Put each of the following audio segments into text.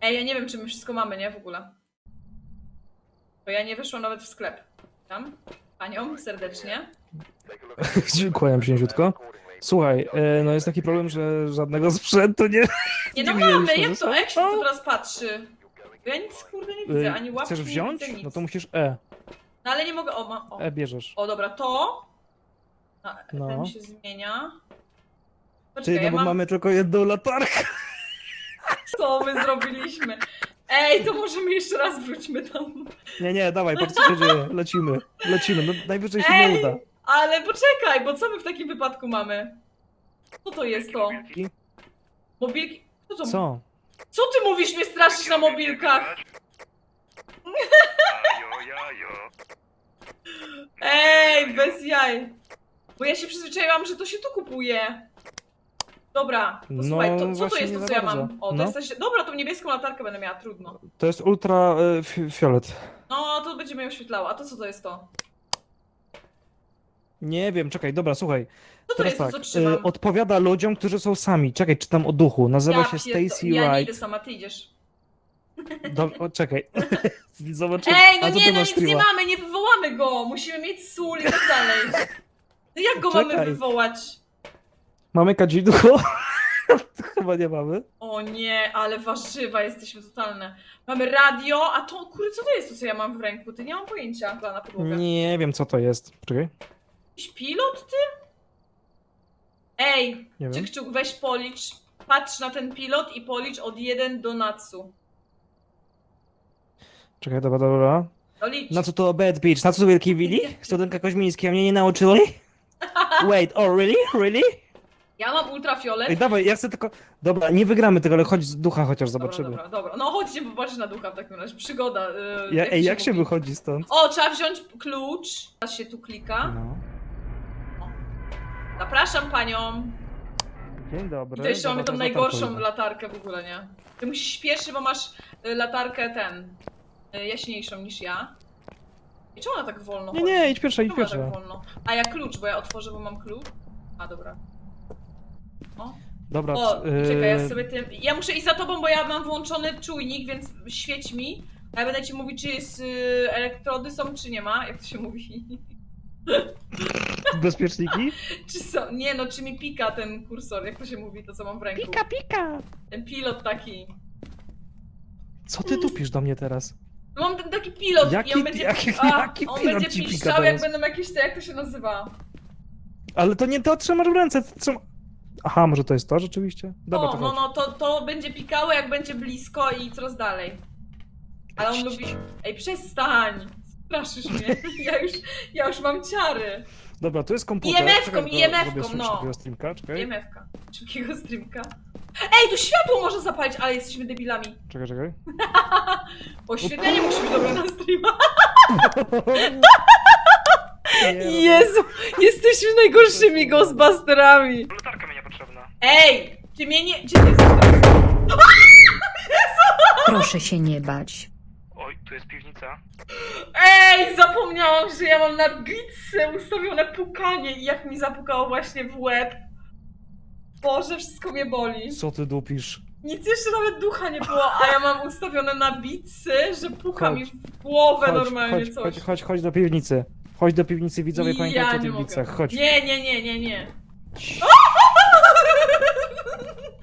Ej, ja nie wiem, czy my wszystko mamy, nie? W ogóle. Bo ja nie weszłam nawet w sklep. Tam? Panią serdecznie. Kłaniam się niziutko. Słuchaj, e, no jest taki problem, że żadnego sprzętu nie... Nie no Nie mamy, jak to? się to teraz patrzy? Ja nic kurde nie widzę, ani E, łapki, Chcesz nie wziąć? widzę nic. No to musisz E. No ale nie mogę, o, ma, o. E bierzesz. o dobra, to. No, No. Ten się zmienia. Ty, Poczekaj, no ja bo mam... mamy tylko jedną latarkę. Co my zrobiliśmy? Ej, to możemy jeszcze raz wróćmy tam. Nie, nie, dawaj, patrz co się dzieje. Lecimy, lecimy. No najwyżej się nie Ej! uda. Ale poczekaj, bo co my w takim wypadku mamy? Co to jest to? Mobilki? Co to? Co? Co ty mówisz, mnie straszysz na mobilkach? Jajo. Ej, bez jaj. Bo ja się przyzwyczaiłam, że to się tu kupuje. Dobra, to No, słuchaj, to, co to właśnie jest nie to, za co ja bardzo. mam? O, to No. jest coś... Dobra, tą niebieską latarkę będę miała, trudno. To jest ultra fi- fiolet. No, to będzie mnie oświetlało. A to co to jest to? Nie wiem, czekaj, dobra, słuchaj. Co to Teraz jest to, tak, co trzymam? e, odpowiada ludziom, którzy są sami. Czekaj, czytam o duchu. Nazywa się pierdol- Stacy Ja nie Wright. idę sama, ty idziesz. Do, o, czekaj. Zobaczymy. Ej, no A nie, ty no masz nic nie streama? mamy, nie wywołamy go. Musimy mieć sól i tak dalej. No jak go mamy Czekaj. wywołać? Mamy kadzidło? Chyba nie mamy. O nie, ale warzywa, jesteśmy totalne. Mamy radio, a to, kurde, co to jest to, co ja mam w ręku? Ty nie mam pojęcia, dla na podłogę. Nie wiem, co to jest. Czekaj. Jakiś pilot, ty? Ej, Nie wiem. Czykczuk, weź policz, patrz na ten pilot i policz od 1 do Natsu. Czekaj, dobra, dobra. No licz. Na co to Bad Beach? Na co to Wielkiej Willi? Studentka Koźmińska mnie nie nauczyli? Wait, oh really? Really? Ja mam ultrafiolet. Ej, dawaj, ja chcę tylko... Dobra, nie wygramy tego, ale chodź z ducha chociaż zobaczymy. Dobra, dobra, dobra. No chodźcie popatrzeć na ducha w takim razie. Przygoda. Yy, Ja, ej, jak się mówi? wychodzi stąd? O, trzeba wziąć klucz. Teraz się tu klika. No. Zapraszam panią. Dzień dobry. I to jeszcze mamy tą Dobra, najgorszą latarkę w ogóle, nie? Ty musisz śpieszy, bo masz y, latarkę ten. y, jaśniejszą niż ja. I czemu ona tak wolno Nie, chodzi? nie, idź pierwsza, idź Czemu ona tak pierwsza. wolno? A ja klucz, bo ja otworzę, bo mam klucz. A dobra. Dobra, O, c- czekaj, ja sobie tym. Ja muszę iść za tobą, bo ja mam włączony czujnik, więc świeć mi. A ja będę ci mówić, czy jest y, elektrody są, czy nie ma, jak to się mówi. Bezpieczniki? czy są. Nie no, czy mi pika ten kursor, jak to się mówi, to co mam w ręku. pika! Ten pilot taki. Co ty tupisz do mnie teraz? Mam ten taki pilot Jaki i on pi- będzie, jaki- a, jaki on pilot będzie ci pika piszczał, jak teraz? będą jakieś te, jak to się nazywa? Ale to nie to trzymasz w ręce, to trzyma... Aha, może to jest to rzeczywiście? Dobra, o, to no, chodź. no, to, to będzie pikało, jak będzie blisko i coraz dalej. Ale on lubi... Ej, przestań! Straszysz mnie. Ja już, ja już mam ciary. Dobra, tu jest komputer. IMF-ką, Czekaj, to IMF-ką, zrobię no. szybkiego streamka, czekaj. IMF-ka. Szybkiego streamka. Ej, tu światło może zapalić, ale jesteśmy debilami. Czekaj, czekaj. Oświetlenie musi być dobre na streama. Nie, no. Jezu, jesteśmy najgorszymi ghostbusterami. Niepotrzebna. Ej, ty mnie nie... Ty teraz? Proszę się nie bać. Oj, tu jest piwnica. Ej, zapomniałam, że ja mam na bitce ustawione pukanie i jak mi zapukało właśnie w łeb. Boże, wszystko mnie boli. Co ty dupisz? Nic jeszcze nawet ducha nie było, a ja mam ustawione na bitcy, że puka Chodź. mi w głowę Chodź, normalnie chodź, coś. chodź, chodź, chodź do piwnicy. Chodź do piwnicy, widzowie, ja pamiętajcie o nie tych mogę. bicach. Chodź. Nie, nie, nie, nie, nie.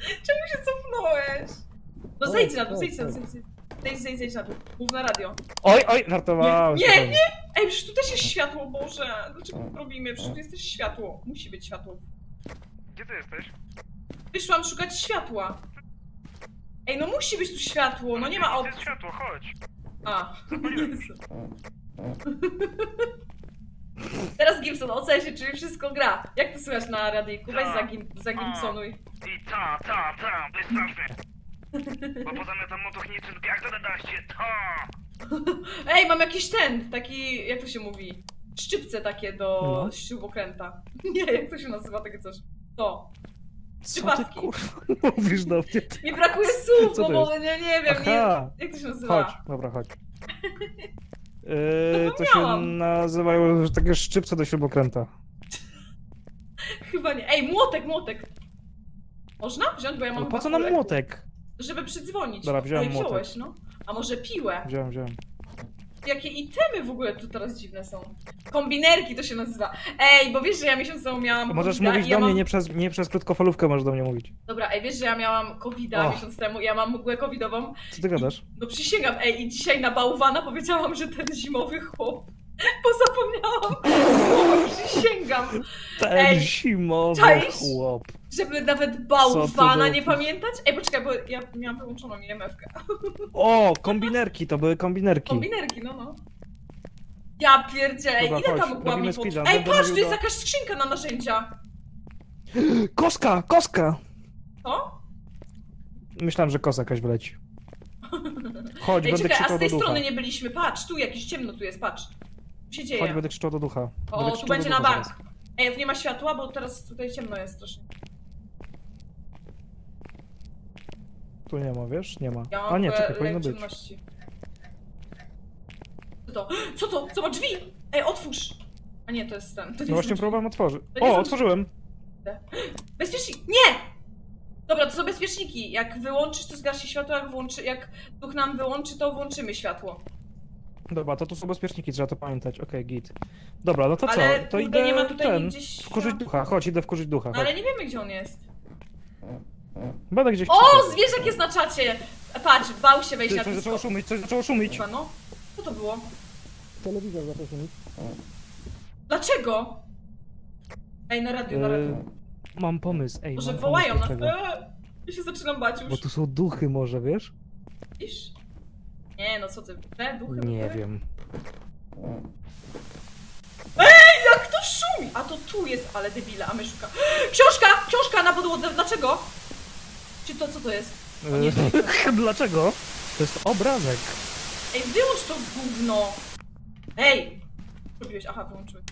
Czemu się cofnąłeś? No zejdź na dół, zejdź na dół, zejdź, zejdź. Zejdź, zejdź, zejdź na dół. Mów na radio. Oj, oj, żartowałem. Nie, spokojnie. nie, Ej, przecież tu też jest światło, Boże. Dlaczego to robimy? Przecież tu jest też światło. Musi być światło. Gdzie ty jesteś? Wyszłam szukać światła. Ej, no musi być tu światło, no nie ma Gdzie opcji. jest światło, chodź. A. Jezu. Teraz Gibson, oceń się, czy wszystko gra. Jak to słychać na radyjku? Weź za, Gim, za Gibsonuj. I ta, ta, ta, to jest straszne. Bo poza mnie tam motoch niczym, jak to dadaście, ta. Ej, mam jakiś ten, taki, jak to się mówi? Szczypce takie do No. śrubokręta. Nie, jak to się nazywa takie coś? To. Co ty Przypadki. kurwa mówisz do mnie? Mi brakuje słów, Co bo, to bo nie, nie wiem, Aha. nie, jak to się nazywa? Chodź, dobra, chodź. Yy, to się nazywają takie szczypce do śrubokręta. Chyba nie. Ej, młotek, młotek. Można wziąć, bo ja mam No po chyba co nam kulek. młotek? Żeby przydzwonić. Dobra, wziąłem młotek. wziąłeś, no. A może piłę? Wziąłem, wziąłem. Jakie itemy w ogóle tu teraz dziwne są? Kombinerki to się nazywa. Ej, bo wiesz, że ja miesiąc temu miałam Możesz covida mówić i ja do mnie, mam... nie przez, nie przez krótkofalówkę możesz do mnie mówić. Dobra, ej, wiesz, że ja miałam covida Och. miesiąc temu, ja mam mgłę covidową. Co ty gadasz? No przysięgam, ej, i dzisiaj na bałwana powiedziałam, że ten zimowy chłop. Bo zapomniałam przysięgam. Ten Ej, zimowy czaisz? chłop. Żeby nawet bałwana nie pamiętać. Ej, poczekaj, bo ja miałam wyłączoną IMF-kę. O, kombinerki, to były kombinerki. Kombinerki, no no. Ja pierdzielę, Dobra, ile chodź, tam mgła robimy mi pod... Ej, będę patrz, tu jest jakaś skrzynka na narzędzia. Koska, koska! Co? Myślałem, że kosa jakaś wyleci. Chodź, Ej, będę czekaj, a krzyczał z tej ducha. strony nie byliśmy. Patrz, tu jakieś ciemno tu jest, patrz. Się dzieje? Chodź, będę krzyczał do ducha. O, tu krzyczał będzie na ducha bank. zaraz. Ej, tu nie ma światła, bo teraz tutaj ciemno jest strasznie. Tu nie ma, wiesz? Nie ma. Ja mam A nie, czekaj, powinno być. ciemności. Co to? Co to? Zobacz drzwi! Ej, otwórz! A nie, to jest ten. To nie No właśnie drzwi. próbowałem otworzyć. To nie są O, otworzyłem! Bezpiecznik! Nie! Dobra, to są bezpieczniki. Jak wyłączysz, to zgasi światło, jak włączy, jak duch nam wyłączy, to włączymy światło. Dobra, to tu są bezpieczniki, trzeba to pamiętać. Okej, git. Dobra, no to Ale co? To kurde, idę nie ma tutaj ten, gdzieś wkurzyć ducha. Chodź, idę wkurzyć ducha. No Chodź. ale nie wiemy, gdzie on jest. Będę gdzieś O, przy- zwierzak jest na czacie! Patrz, bał się wejść Ty, na coś Discord. zaczęło szumić, coś zaczęło szumić. Chyba, no. Co to było? Telewizor zaczął szumić. Dlaczego? Ej, na radio, na radio. Yy, mam pomysł, ej, Może mam wołają pomysł nas. Eee, Ja się zaczynam bać już. Bo tu są duchy może, wiesz? Widzisz? Nie, no co ty, te duchy? Nie duchy? wiem. Jak to szumi! A to tu jest, ale debila, a my szuka. Książka! Książka na podłodze, dlaczego? Czy to, co to jest? O nie, Dlaczego? To jest obrazek. Ej, wyłącz to gówno! Ej! Robiłeś, aha, wyłączyłeś.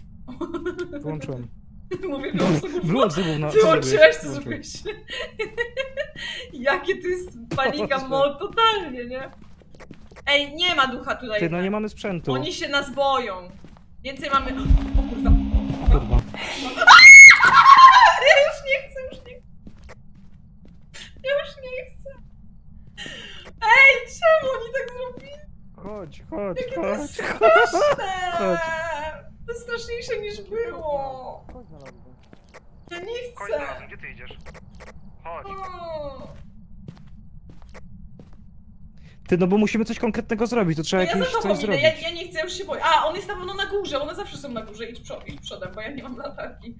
Wyłączyłem. Mówię, wyłącz to gówno. Wyłącz to gówno. Co Wyłączyłeś, co zrobiłeś? Jakie to jest panika mod, totalnie, nie? Ej, nie ma ducha tutaj. Ty, no nie mamy sprzętu. Oni się nas boją. Więcej mamy... O kurwa. Kurwa. Ja już nie chcę, już nie chcę. Ja już nie chcę. Ej, czemu oni tak zrobili? Chodź, chodź, Jakie to jest chodź, straszne! To jest straszniejsze niż było. Ja nie Chodź chcę. znalazłem, gdzie ty idziesz? Chodź. O. Ty, no bo musimy coś konkretnego zrobić, to trzeba No ja jakieś za coś tobą idę, zrobić. ja, ja nie chcę, ja już się boję. A, on jest na pewno na górze, one zawsze są na górze, idź, przo idź przodem, bo ja nie mam latarki.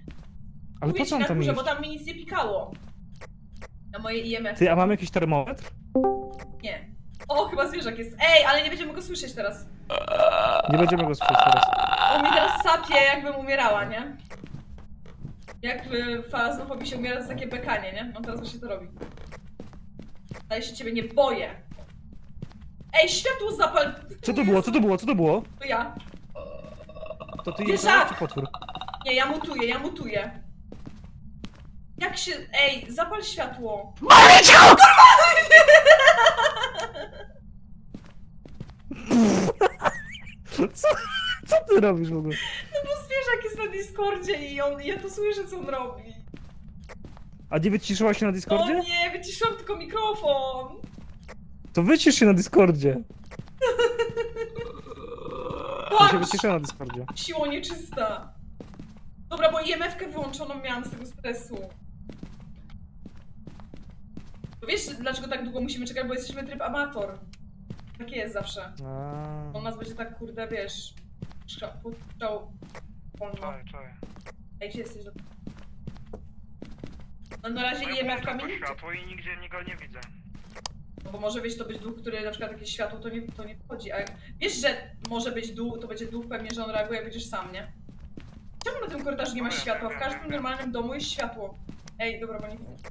Ale Mówię po ci co on na tam górze, iść? bo tam mi nic nie pikało. Na moje IMF. Ty, a mamy jakiś termometr? Nie. O, chyba zwierzak jest. Ej, ale nie będziemy go słyszeć teraz. Nie będziemy go słyszeć teraz. On mnie teraz sapie, jakbym umierała, nie? Jak w faznofobii się umiera, jest takie bekanie, nie? On teraz właśnie to robi. Ale się ciebie nie boję. Ej, światło zapal! Co to było, co to było, co to było? To ja. To ty czy potwór? Nie, ja mutuję, ja mutuję. Jak się... Ej, zapal światło. Co, co ty robisz w ogóle? No bo zwierzak jest na Discordzie i on, ja to słyszę, co on robi. A nie wyciszyła się na No Discordzie? nie, wyciszyłam tylko mikrofon. To wycisz się na Discordzie. Ja się wyciszyłem na Discordzie. Siło nieczysta. Dobra, bo IMF-kę wyłączoną miałam z tego stresu. Bo Wiesz, dlaczego tak długo musimy czekać? Bo jesteśmy tryb amator. Tak jest zawsze. A, On nas będzie tak, kurde, wiesz... Strzał... strzał wolno. Czaj, czaj. Ej, gdzie jesteś? No na razie ja IMF-ka włączam mi to światło i nigdzie nikogo nie widzę. Bo może być to być duch, który na przykład jakieś światło to nie, to nie wchodzi. A jak wiesz, że może być duch, to będzie duch pewnie, że on reaguje, jak będziesz sam, nie? Czemu na tym korytarzu nie ma światła? W każdym normalnym domu jest światło. Ej, dobra, bo nie widzę.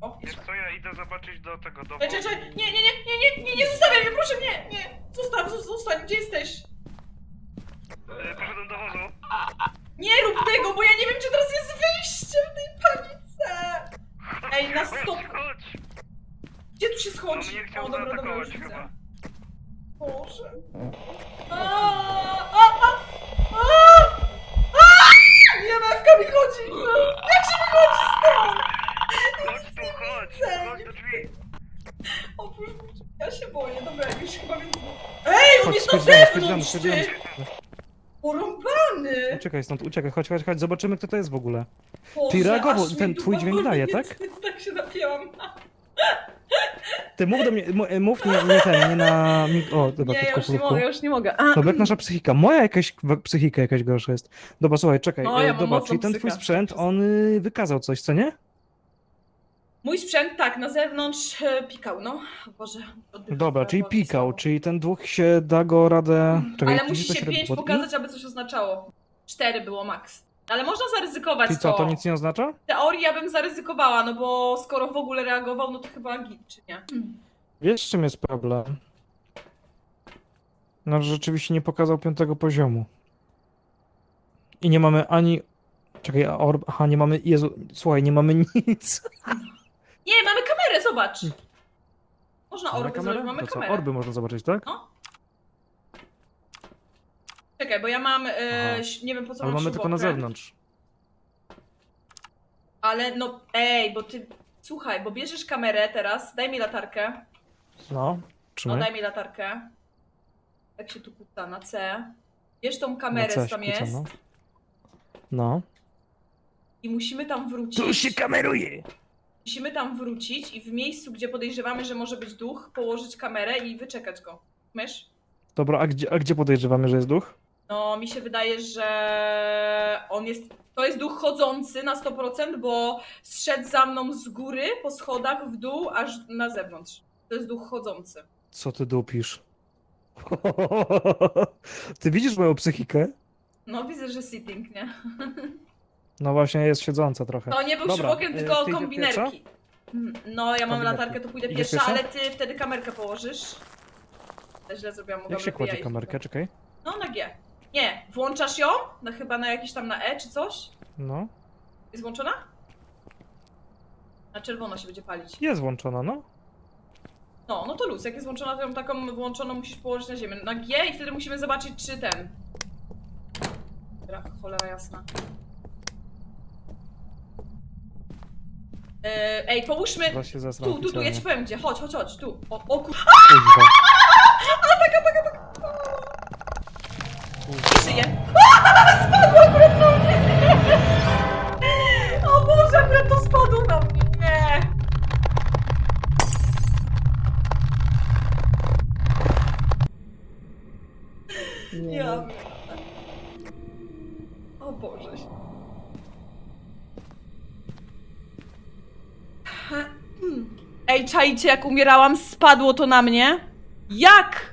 O, Wiesz co, ja idę zobaczyć do tego, do Ej, czekaj, czekaj, nie, nie, nie, nie, nie, nie, nie zostawiaj mnie, proszę, nie, nie. Zostaw, zo- zostań, gdzie jesteś? E, Poszedłem do wozu. Nie rób tego, bo ja nie wiem, czy teraz jest wyjście w tej panice. Ej, na Chodź, stop. chodź! Gdzie tu się schodzi? mnie chciał O, dobra, dobra, już zaatakować widzę. chyba. Boże. A, a, a, a, a! IMF-ka mi chodzi! Jak się wychodzi stąd? Chodź tu, chodź! widzę, Chodź nie do drzwi! O, Boże, ja się boję, dobra, już chyba więc... Ej, on Chodź, jest na chodź do nas, chodź do zewnątrz, nas, chodź do ty! nas. Porąbany! Uciekaj stąd, uciekaj, chodź, chodź, chodź, zobaczymy kto to jest w ogóle. Boże, Czyli reagował, aż mi ten twój dźwięk daje, tak? Tak się napięłam. Ty mów do mnie, mu- mów nie, nie ten, nie na... mik- O, dobra, Nie, ja już nie mogę, już nie mogę. A, Dobra, jak nasza psychika. Moja jakaś w- psychika jakaś gorsza jest. Dobra, słuchaj, czekaj. No, ja e, mam dobra, mocną czyli ten twój psychę. sprzęt, on y, wykazał coś, co nie? Mój sprzęt, tak, na zewnątrz e, pikał, no. O Boże. oddycham Dobra, czyli pikał, słabo. czyli ten dwóch się da go radę... Czekaj, Ale musi to się robi? 5 Pod i? pokazać, aby coś oznaczało. 4 było max. Ale można zaryzykować Czyli co, to nic nie oznacza? W teorii ja bym zaryzykowała, no bo skoro w ogóle reagował, no to chyba git, czy nie? Wiesz, z czym jest problem? No, że rzeczywiście nie pokazał piątego poziomu. I nie mamy ani... Czekaj, a orb... Aha, nie mamy... Jezu, słuchaj, nie mamy nic. Nie, mamy kamerę, zobacz! Można Mamy orby kamerę? zrobić, mamy To co, kamerę. orby można zobaczyć, tak? No. Czekaj, bo ja mam, e, Aha. ś- nie wiem po co Ale mam mamy tylko na śrubokręt, zewnątrz. Ale no, ej, bo ty, słuchaj, bo bierzesz kamerę teraz, daj mi latarkę, No, no trzymaj. daj mi latarkę. Jak się tu kuta, na C. Bierz tą Na kamerę, co tam kłócę, jest no. No. i musimy tam wrócić. Tu się kameruje! Musimy tam wrócić i w miejscu, gdzie podejrzewamy, że może być duch, położyć kamerę i wyczekać go. Mysz? Dobra, a gdzie, a gdzie podejrzewamy, że jest duch? No, mi się wydaje, że on jest. To jest duch chodzący na 100%, bo zszedł za mną z góry po schodach w dół, aż na zewnątrz. To jest duch chodzący. Co ty dupisz? Ty widzisz moją psychikę? No, widzę, że sitting, nie? No właśnie, jest siedząca trochę. To nie był Dobra, y, tylko ty idziesz kombinerki. No, ja mam Kombinerki. latarkę, to pójdę Idziesz pierwsza, pierwsza? ale ty wtedy kamerkę położysz. Źle zrobiłam, mogłam Jak się kładzie kamerkę? Czekaj. No, na G. Nie, włączasz ją? No, chyba na jakiś tam na E czy coś? No. Jest włączona? Na czerwono się będzie palić. Jest włączona, no. No, no to luz. Jak jest włączona, to ją taką włączoną musisz położyć na ziemię. Na G i wtedy musimy zobaczyć, czy ten. Dobra, cholera jasna. Yy, Ej, połóżmy. Zaraz się zesram Tu, tu, tu, ja ci powiem gdzie. Chodź, chodź, chodź, tu. O, o kur... Kuźwa. I żyje. Spadło akurat na mnie! O Boże, akurat to spadło na mnie. Nie. Ja wiem. O Boże. Ej, czajcie, jak umierałam, spadło to na mnie? Jak?